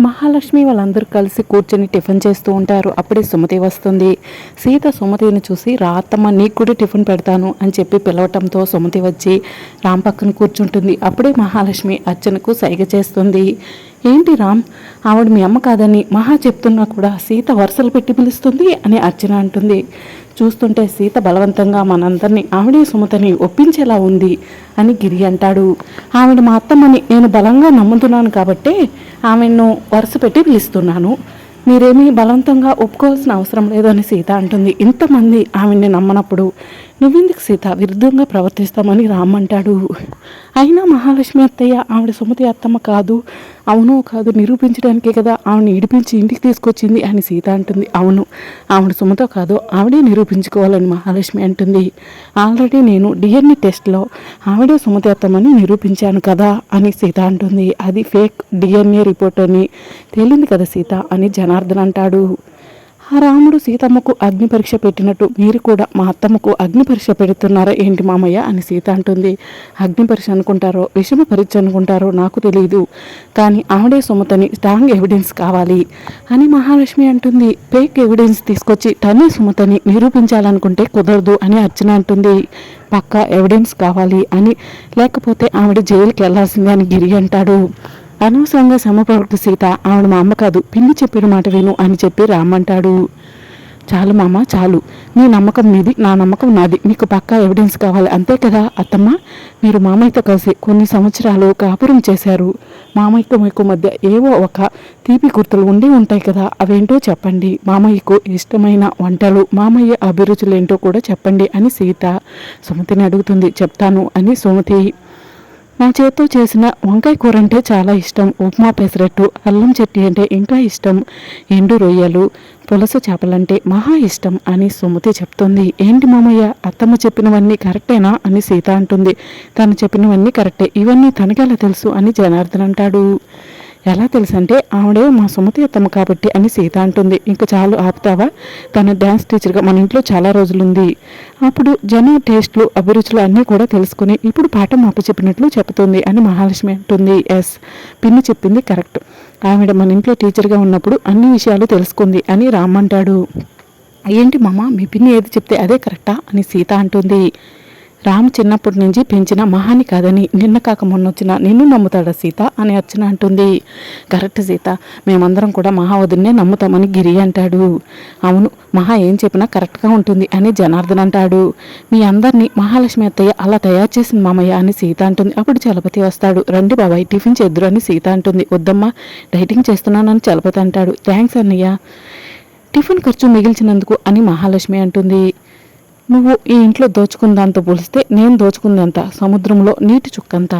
మహాలక్ష్మి వాళ్ళందరూ కలిసి కూర్చొని టిఫిన్ చేస్తూ ఉంటారు. అప్పుడే సుమతి వస్తుంది. సీత సుమతిని చూసి రాతమ్మ నీకు కూడా టిఫిన్ పెడతాను అని చెప్పి పిలవటంతో సుమతి వచ్చి రామ్ పక్కన కూర్చుంటుంది. అప్పుడే మహాలక్ష్మి అర్చనకు సైగ చేస్తుంది. ఏంటి రామ్ ఆవిడ మీ అమ్మ కాదని మహా చెప్తున్నా కూడా సీత వరుసలు పెట్టి పిలుస్తుంది? అని అర్చన అంటుంది. చూస్తుంటే సీత బలవంతంగా మనందరినీ ఆవిడే సుమతని ఒప్పించేలా ఉంది అని గిరి అంటాడు. ఆవిడ మా అత్తమ్మని నేను బలంగా నమ్ముతున్నాను కాబట్టే ఆమెను వరుస పెట్టి పిలుస్తున్నాను. మీరేమీ బలవంతంగా ఒప్పుకోవాల్సిన అవసరం లేదని సీత అంటుంది. ఇంతమంది ఆమెని నమ్మనప్పుడు నువ్వెందుకు సీత? విరుద్ధంగా ప్రవర్తిస్తామని రామ్మంటాడు అయినా మహాలక్ష్మి అత్తయ్య ఆవిడ సుమతి అత్తమ్మ కాదు. అవును కాదు నిరూపించడానికే కదా ఆవిడని ఇడిపించి ఇంటికి తీసుకొచ్చింది అని సీత అంటుంది. అవును ఆవిడ సుమతో కాదు ఆవిడే నిరూపించుకోవాలని మహాలక్ష్మి అంటుంది. ఆల్రెడీ నేను డిఎన్ఏ టెస్ట్లో ఆవిడే సుమతి అత్తమ్మని నిరూపించాను కదా అని సీత అంటుంది. అది ఫేక్ డిఎన్ఏ రిపోర్ట్ అని తేలింది కదా సీత అని జనార్దన్ అంటాడు. రాముడు సీతమ్మకు అగ్ని పరీక్ష పెట్టినట్టు మీరు కూడా మా అత్తమ్మకు అగ్ని పరీక్ష పెడుతున్నారా ఏంటి మామయ్య అని సీత అంటుంది. అగ్ని పరీక్ష అనుకుంటారో విషమ పరీక్ష అనుకుంటారో నాకు తెలియదు కానీ ఆవిడే సుమతని స్ట్రాంగ్ ఎవిడెన్స్ కావాలి అని మహాలక్ష్మి అంటుంది. ఫేక్ ఎవిడెన్స్ తీసుకొచ్చి తనే సుమతని నిరూపించాలనుకుంటే కుదరదు అని అర్చన అంటుంది. పక్కా ఎవిడెన్స్ కావాలి అని లేకపోతే ఆవిడ జైలుకి వెళ్ళాల్సిందే అని గిరి అంటాడు. అనవసరంగా సమప్రవర్తి సీత ఆవిడ మా అమ్మ కాదు పిల్లి చెప్పిన మాట విను అని చెప్పి రామ్మంటాడు. చాలు మామ చాలు. మీ నమ్మకం మీది నా నమ్మకం నాది. మీకు పక్కా ఎవిడెన్స్ కావాలి అంతే కదా అత్తమ్మ? మీరు మామయ్యతో కలిసి కొన్ని సంవత్సరాలు కాపురం చేశారు. మామయ్యకు మీకు మధ్య ఏవో ఒక తీపి గుర్తులు ఉండి ఉంటాయి కదా అవేంటో చెప్పండి. మామయ్యకు ఇష్టమైన వంటలు మామయ్య అభిరుచులు ఏంటో కూడా చెప్పండి అని సీత సుమతిని అడుగుతుంది. చెప్తాను అని సుమతి నా చేత్తో చేసిన వంకాయ కూర అంటే చాలా ఇష్టం. ఉప్మా పెసరట్టు అల్లం చెట్టి అంటే ఇంకా ఇష్టం. ఎండు రొయ్యలు పులస చేపలంటే మహా ఇష్టం అని సుమతి చెప్తుంది. ఏంటి మామయ్య అత్తమ్మ చెప్పినవన్నీ కరెక్టేనా? అని సీత అంటుంది. తను చెప్పినవన్నీ కరెక్టే. ఇవన్నీ తనకెలా తెలుసు? అని జనార్దన్ అంటాడు. ఎలా తెలుసు అంటే ఆవిడే మా సుమతి అత్తమ్మ కాబట్టి అని సీత అంటుంది. ఇంకా చాలు ఆపుతావా? తన డ్యాన్స్ టీచర్గా మన ఇంట్లో చాలా రోజులుంది. అప్పుడు జన టేస్ట్లు అభిరుచులు అన్నీ కూడా తెలుసుకుని ఇప్పుడు పాఠం మాప చెప్పినట్లు చెబుతుంది అని మహాలక్ష్మి అంటుంది. ఎస్ పిన్ని చెప్పింది కరెక్ట్. ఆవిడ మన ఇంట్లో టీచర్గా ఉన్నప్పుడు అన్ని విషయాలు తెలుసుకుంది అని రామ్ అంటాడు. ఏంటి మామ మీ పిన్ని ఏది చెప్తే అదే కరెక్టా? అని సీత అంటుంది. రామ్ చిన్నప్పటి నుంచి పెంచిన మహాని కాదని నిన్న కాక మొన్న వచ్చిన నిన్ను నమ్ముతాడా సీత అని అర్చన అంటుంది. కరెక్ట్ సీత మేమందరం కూడా మహావదున్నే నమ్ముతామని గిరి అంటాడు. అవును మహా ఏం చెప్పినా కరెక్ట్గా ఉంటుంది అని జనార్దన్ అంటాడు. మీ అందరినీ మహాలక్ష్మి అత్తయ్య అలా తయారు చేసింది మామయ్య అని సీత అంటుంది. అప్పుడు చలపతి వస్తాడు. రండి బాబాయ్ టిఫిన్ చేద్దురు అని సీత అంటుంది. వద్దమ్మా డైటింగ్ చేస్తున్నానని చలపతి అంటాడు. థ్యాంక్స్ అన్నయ్య. టిఫిన్ ఖర్చు మిగిల్చినందుకు అని మహాలక్ష్మి అంటుంది. నువ్వు ఈ ఇంట్లో దోచుకున్న దాంతో పోలిస్తే నేను దోచుకున్నంత సముద్రంలో నీటి చుక్కంతా.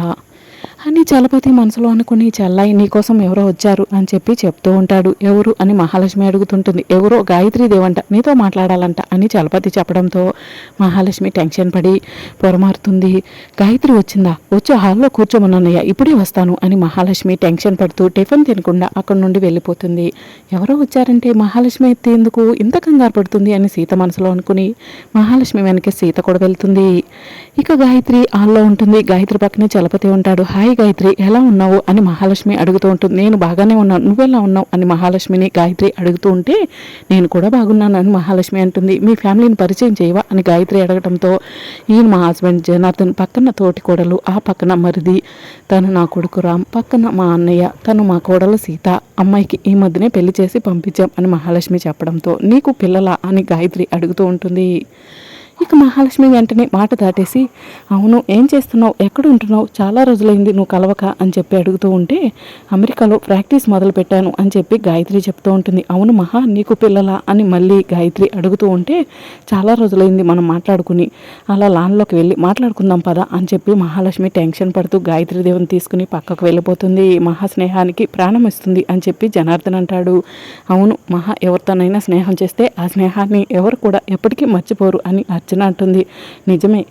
అని చలపతి మనసులో అనుకుని చెల్లాయి నీకోసం ఎవరో వచ్చారు అని చెప్పి చెప్తూ ఉంటాడు. ఎవరు? అని మహాలక్ష్మి అడుగుతుంటుంది. ఎవరో గాయత్రి దేవంట నీతో మాట్లాడాలంట అని చలపతి చెప్పడంతో మహాలక్ష్మి టెన్షన్ పడి పొరమారుతుంది. గాయత్రి వచ్చిందా? వచ్చి హాల్లో కూర్చోమన్నయ్య ఇప్పుడే వస్తాను అని మహాలక్ష్మి టెన్షన్ పడుతూ టిఫిన్ తినకుండా అక్కడి నుండి వెళ్ళిపోతుంది. ఎవరో వచ్చారంటే మహాలక్ష్మి ఎత్తేందుకు ఇంత కంగారు పడుతుంది అని సీత మనసులో అనుకుని మహాలక్ష్మి వెనక సీత కూడా వెళ్తుంది. ఇక గాయత్రి హాల్లో ఉంటుంది. గాయత్రి పక్కనే చలపతి ఉంటాడు. హాయ్ గాయత్రి ఎలా ఉన్నావు? అని మహాలక్ష్మి అడుగుతూ ఉంటుంది. నేను బాగానే ఉన్నాను. నువ్వెలా ఉన్నావు? అని మహాలక్ష్మిని గాయత్రి అడుగుతూ ఉంటే నేను కూడా బాగున్నాను అని మహాలక్ష్మి అంటుంది. మీ ఫ్యామిలీని పరిచయం చేయవా? అని గాయత్రి అడగడంతో ఈయన మా హస్బెండ్ జనార్దన్ పక్కన తోటి కోడలు ఆ పక్కన మరిది తను నా కొడుకు రామ్ పక్కన మా అన్నయ్య తను మా కోడలు సీత అమ్మాయికి ఈ మధ్యనే పెళ్ళి చేసి పంపించాం అని మహాలక్ష్మి చెప్పడంతో నీకు పిల్లలా? అని గాయత్రి అడుగుతూ ఉంటుంది. ఇక మహాలక్ష్మి వెంటనే మాట దాటేసి అవును ఏం చేస్తున్నావు? ఎక్కడ ఉంటున్నావు చాలా రోజులైంది నువ్వు కలవక అని చెప్పి అడుగుతూ ఉంటే అమెరికాలో ప్రాక్టీస్ మొదలు పెట్టాను అని చెప్పి గాయత్రి చెప్తూ ఉంటుంది. అవును మహా నీకు పిల్లలా? అని మళ్ళీ గాయత్రి అడుగుతూ ఉంటే చాలా రోజులైంది మనం మాట్లాడుకుని అలా లాన్లోకి వెళ్ళి మాట్లాడుకుందాం పదా అని చెప్పి మహాలక్ష్మి టెన్షన్ పడుతూ గాయత్రి దేవుని తీసుకుని పక్కకు వెళ్ళిపోతుంది. మహా స్నేహానికి ప్రాణం ఇస్తుంది అని చెప్పి జనార్దన్ అంటాడు. అవును మహా ఎవరితోనైనా స్నేహం చేస్తే ఆ స్నేహాన్ని ఎవరు కూడా ఎప్పటికీ మర్చిపోరు అని అర్చన అంటుంది నిజమే.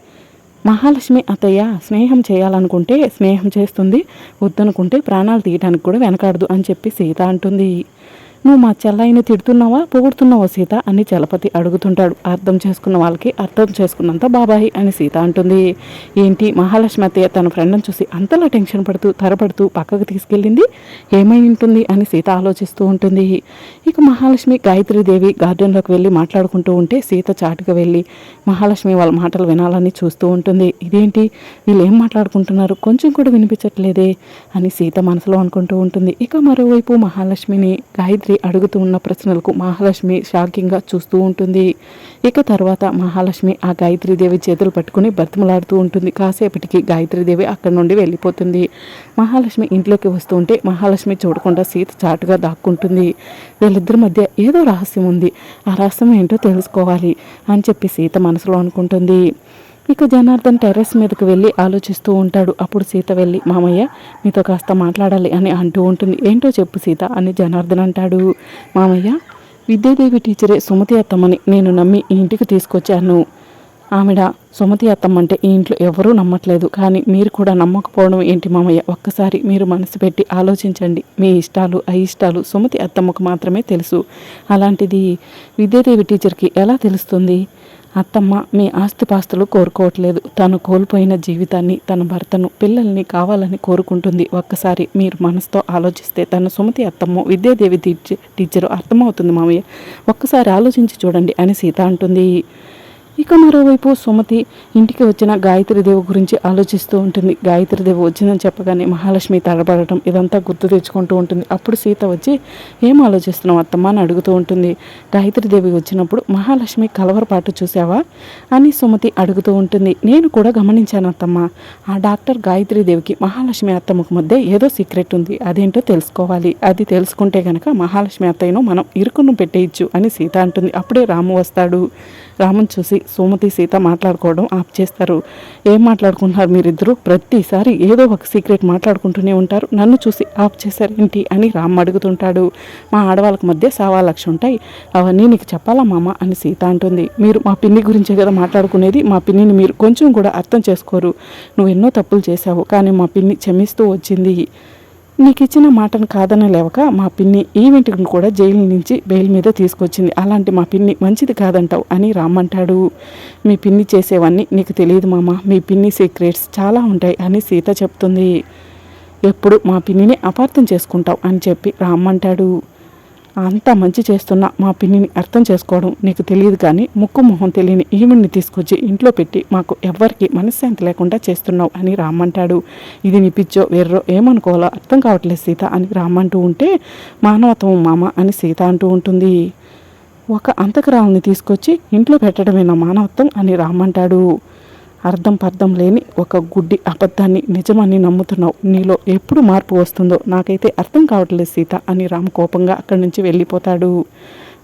మహాలక్ష్మి అత్తయ్య స్నేహం చేయాలనుకుంటే స్నేహం చేస్తుంది. వద్దనుకుంటే ప్రాణాలు తీయడానికి కూడా వెనకాడదు అని చెప్పి సీత అంటుంది. నువ్వు మా చెల్లయ్యని తిడుతున్నావా పొగుడుతున్నావా సీత? అని చలపతి అడుగుతుంటాడు. అర్థం చేసుకున్న వాళ్ళకి అర్థం చేసుకున్నంత బాబాయి అని సీత అంటుంది. ఏంటి మహాలక్ష్మి అత్తయ్య తన ఫ్రెండ్ని చూసి అంతలా టెన్షన్ పడుతూ తరపడుతూ పక్కకు తీసుకెళ్ళింది? ఏమై ఉంటుంది? అని సీత ఆలోచిస్తూ ఉంటుంది. ఇక మహాలక్ష్మి గాయత్రీదేవి గార్డెన్లోకి వెళ్ళి మాట్లాడుకుంటూ ఉంటే సీత చాటుగా వెళ్ళి మహాలక్ష్మి వాళ్ళ మాటలు వినాలని చూస్తూ ఉంటుంది. ఇదేంటి? వీళ్ళు ఏం మాట్లాడుకుంటున్నారు? కొంచెం కూడా వినిపించట్లేదే? అని సీత మనసులో అనుకుంటూ ఉంటుంది. ఇక మరోవైపు మహాలక్ష్మిని గాయత్రి అడుగుతూ ఉన్న ప్రశ్నలకు మహాలక్ష్మి షాకింగ్గా చూస్తూ ఉంటుంది. ఇక తర్వాత మహాలక్ష్మి ఆ గాయత్రీదేవి చేతులు పట్టుకుని బతిమలాడుతూ ఉంటుంది. కాసేపటికి గాయత్రీదేవి అక్కడి నుండి వెళ్ళిపోతుంది. మహాలక్ష్మి ఇంట్లోకి వస్తూ ఉంటే మహాలక్ష్మి చూడకుండా సీత చాటుగా దాక్కుంటుంది. వీళ్ళిద్దరి మధ్య ఏదో రహస్యం ఉంది. ఆ రహస్యం ఏంటో తెలుసుకోవాలి అని చెప్పి సీత మనసులో అనుకుంటుంది. ఇక జనార్దన్ టెర్రస్ మీదకి వెళ్ళి ఆలోచిస్తూ ఉంటాడు. అప్పుడు సీత వెళ్ళి మామయ్య మీతో కాస్త మాట్లాడాలి అని అంటూ ఉంటుంది. ఏంటో చెప్పు సీత అని జనార్దన్ అంటాడు. మామయ్య విద్యాదేవి టీచరే సుమతి అత్తమ్మని నేను నమ్మి ఈ ఇంటికి తీసుకొచ్చాను. ఆవిడ సుమతి అత్తమ్మ అంటే ఈ ఇంట్లో ఎవరూ నమ్మట్లేదు. కానీ మీరు కూడా నమ్మకపోవడం ఏంటి మామయ్య? ఒక్కసారి మీరు మనసు పెట్టి ఆలోచించండి. మీ ఇష్టాలు అయిష్టాలు సుమతి అత్తమ్మకు మాత్రమే తెలుసు. అలాంటిది విద్యాదేవి టీచర్కి ఎలా తెలుస్తుంది? అత్తమ్మ మీ ఆస్తిపాస్తులు కోరుకోవట్లేదు. తను కోల్పోయిన జీవితాన్ని తన భర్తను పిల్లల్ని కావాలని కోరుకుంటుంది. ఒక్కసారి మీరు మనసుతో ఆలోచిస్తే తన సుమతి అత్తమ్మ విద్యాదేవి టీచర్ టీచరు అర్థమవుతుంది మామయ్య. ఒక్కసారి ఆలోచించి చూడండి అని సీత అంటుంది. ఇక మరోవైపు సుమతి ఇంటికి వచ్చిన గాయత్రీదేవి గురించి ఆలోచిస్తూ ఉంటుంది. గాయత్రీదేవి వచ్చిందని చెప్పగానే మహాలక్ష్మి తడబడటం ఇదంతా గుర్తు తెచ్చుకుంటూ ఉంటుంది. అప్పుడు సీత వచ్చి ఏం ఆలోచిస్తున్నావు అత్తమ్మ? అని అడుగుతూ ఉంటుంది. గాయత్రీదేవి వచ్చినప్పుడు మహాలక్ష్మి కలవరపాటు చూసావా అని సుమతి అడుగుతూ ఉంటుంది. నేను కూడా గమనించాను అత్తమ్మ. ఆ డాక్టర్ గాయత్రీదేవికి మహాలక్ష్మి అత్తమ్మకు మధ్య ఏదో సీక్రెట్ ఉంది. అదేంటో తెలుసుకోవాలి. అది తెలుసుకుంటే గనక మహాలక్ష్మి అత్తయ్యను మనం ఇరుకును పెట్టేయచ్చు అని సీత అంటుంది. అప్పుడే రాము వస్తాడు. రాముని చూసి సోమతి సీత మాట్లాడుకోవడం ఆఫ్ చేస్తారు. ఏం మాట్లాడుకుంటున్నారు మీరిద్దరూ? ప్రతిసారి ఏదో ఒక సీక్రెట్ మాట్లాడుకుంటూనే ఉంటారు. నన్ను చూసి ఆఫ్ చేశారేంటి అని రామ్ అడుగుతుంటాడు. మా ఆడవాళ్ళకి మధ్య సావాలక్ష ఉంటాయి. అవన్నీ నీకు చెప్పాలా మామ అని సీత అంటుంది. మీరు మా పిన్ని గురించే కదా మాట్లాడుకునేది? మా పిన్నిని మీరు కొంచెం కూడా అర్థం చేసుకోరు. నువ్వు ఎన్నో తప్పులు చేశావు. కానీ మా పిన్ని క్షమిస్తూ వచ్చింది. నీకు ఇచ్చిన మాటను కాదని లేవక మా పిన్ని ఈవెంట్ని కూడా జైలు నుంచి బెయిల్ మీద తీసుకొచ్చింది. అలాంటి మా పిన్ని మంచిది కాదంటావు అని రామ్మంటాడు మీ పిన్ని చేసేవన్నీ నీకు తెలియదు మామ. మీ పిన్ని సీక్రెట్స్ చాలా ఉంటాయి అని సీత చెప్తుంది. ఎప్పుడు మా పిన్నిని అపార్థం చేసుకుంటావు అని చెప్పి రామ్మంటాడు అంత మంచి చేస్తున్న మా పిన్నిని అర్థం చేసుకోవడం నీకు తెలియదు కానీ ముక్కు మొహం తెలియని ఈవిడ్ని తీసుకొచ్చి ఇంట్లో పెట్టి మాకు ఎవ్వరికి మనశ్శాంతి లేకుండా చేస్తున్నావు అని రామ్మంటాడు. ఇది నీ పిచ్చో వేర్రో ఏమనుకోవాలో అర్థం కావట్లేదు సీత అని రామ్మంటూ ఉంటే మానవత్వం మామ అని సీత అంటూ ఉంటుంది. ఒక అంతకరావుని తీసుకొచ్చి ఇంట్లో పెట్టడమేనా మానవత్వం అని రామ్మంటాడు. అర్థం పర్థం లేని ఒక గుడ్డి అబద్ధాన్ని నిజమని నమ్ముతున్నావు. నీలో ఎప్పుడు మార్పు వస్తుందో నాకైతే అర్థం కావట్లేదు సీత అని రామ్ కోపంగా అక్కడి నుంచి వెళ్ళిపోతాడు.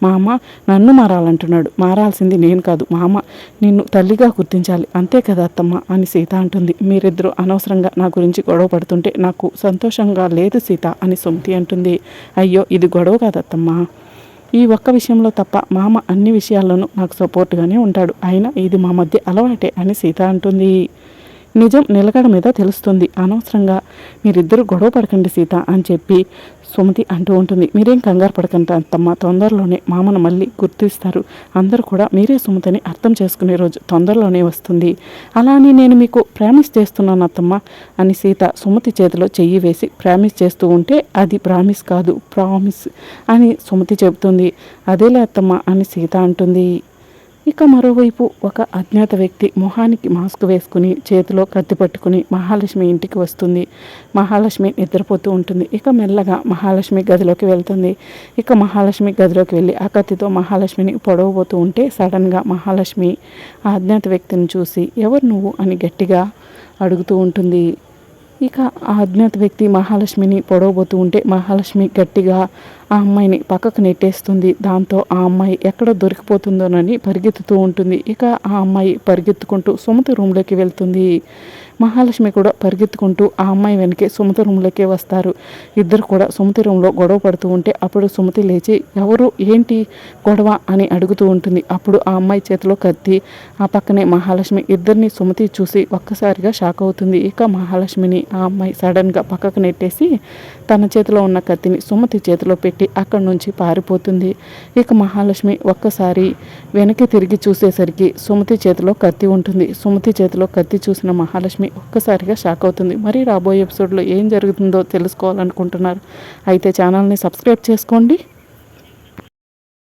మా అమ్మ నన్ను మారాలంటున్నాడు. మారాల్సింది నేను కాదు. మా అమ్మ నిన్ను తల్లిగా గుర్తించాలి. అంతే కదా అత్తమ్మ అని సీత అంటుంది. మీరిద్దరూ అనవసరంగా నా గురించి గొడవ పడుతుంటే నాకు సంతోషంగా లేదు సీత అని సుమతి అంటుంది. అయ్యో ఇది గొడవ కాదత్తమ్మ. ఈ ఒక్క విషయంలో తప్ప మామ అన్ని విషయాల్లోనూ నాకు సపోర్ట్గానే ఉంటాడు. అయినా ఇది మా మధ్య అలవాటే అని సీత అంటుంది. నిజం నిలకడ మీద తెలుస్తుంది. అనవసరంగా మీరిద్దరూ గొడవ పడకండి సీత అని చెప్పి సుమతి అంటూ ఉంటుంది. మీరేం కంగారు పడకండి అత్తమ్మ. తొందరలోనే మామను మళ్ళీ గుర్తిస్తారు. అందరూ కూడా మీరే సుమతిని అర్థం చేసుకునే రోజు తొందరలోనే వస్తుంది. అలా అని నేను మీకు ప్రామిస్ చేస్తున్నాను అత్తమ్మ అని సీత సుమతి చేతిలో చెయ్యి వేసి ప్రామిస్ చేస్తూ ఉంటే అది ప్రామిస్ కాదు ప్రామిస్ అని సుమతి చెబుతుంది. అదేలే అత్తమ్మ అని సీత అంటుంది. ఇక మరోవైపు ఒక అజ్ఞాత వ్యక్తి మొహానికి మాస్క్ వేసుకుని చేతిలో కత్తి పట్టుకుని మహాలక్ష్మి ఇంటికి వస్తుంది. మహాలక్ష్మి నిద్రపోతూ ఉంటుంది. ఇక మెల్లగా మహాలక్ష్మి గదిలోకి వెళ్తుంది. ఇక మహాలక్ష్మి గదిలోకి వెళ్ళి ఆ కత్తితో మహాలక్ష్మిని పొడవబోతూ ఉంటే సడన్గా మహాలక్ష్మి ఆ అజ్ఞాత వ్యక్తిని చూసి ఎవరు నువ్వు? అని గట్టిగా అడుగుతూ ఉంటుంది. ఇక ఆ అజ్ఞాత వ్యక్తి మహాలక్ష్మిని పొడవబోతూ ఉంటే మహాలక్ష్మి గట్టిగా ఆ అమ్మాయిని పక్కకు నెట్టేస్తుంది. దాంతో ఆ అమ్మాయి ఎక్కడ దొరికిపోతుందోనని పరిగెత్తుతూ ఉంటుంది. ఇక ఆ అమ్మాయి పరిగెత్తుకుంటూ సుమతి రూమ్లోకి వెళ్తుంది. మహాలక్ష్మి కూడా పరిగెత్తుకుంటూ ఆ అమ్మాయి వెనకే సుమతి రూమ్లోకే వస్తారు. ఇద్దరు కూడా సుమతి రూమ్లో గొడవ పడుతూ ఉంటే అప్పుడు సుమతి లేచి ఎవరు? ఏంటి గొడవ? అని అడుగుతూ ఉంటుంది. అప్పుడు ఆ అమ్మాయి చేతిలో కత్తి ఆ పక్కనే మహాలక్ష్మి. ఇద్దరిని సుమతి చూసి ఒక్కసారిగా షాక్ అవుతుంది. ఇక మహాలక్ష్మిని ఆ అమ్మాయి సడన్గా పక్కకు నెట్టేసి తన చేతిలో ఉన్న కత్తిని సుమతి చేతిలో పెట్టి అక్కడి నుంచి పారిపోతుంది. ఇక మహాలక్ష్మి ఒక్కసారి వెనక్కి తిరిగి చూసేసరికి సుమతి చేతిలో కత్తి ఉంటుంది. సుమతి చేతిలో కత్తి చూసిన మహాలక్ష్మి ఒక్కసారిగా షాక్ అవుతుంది. మరి రాబోయే ఎపిసోడ్లో ఏం జరుగుతుందో తెలుసుకోవాలనుకుంటున్నారు? అయితే ఛానల్ని సబ్స్క్రైబ్ చేసుకోండి.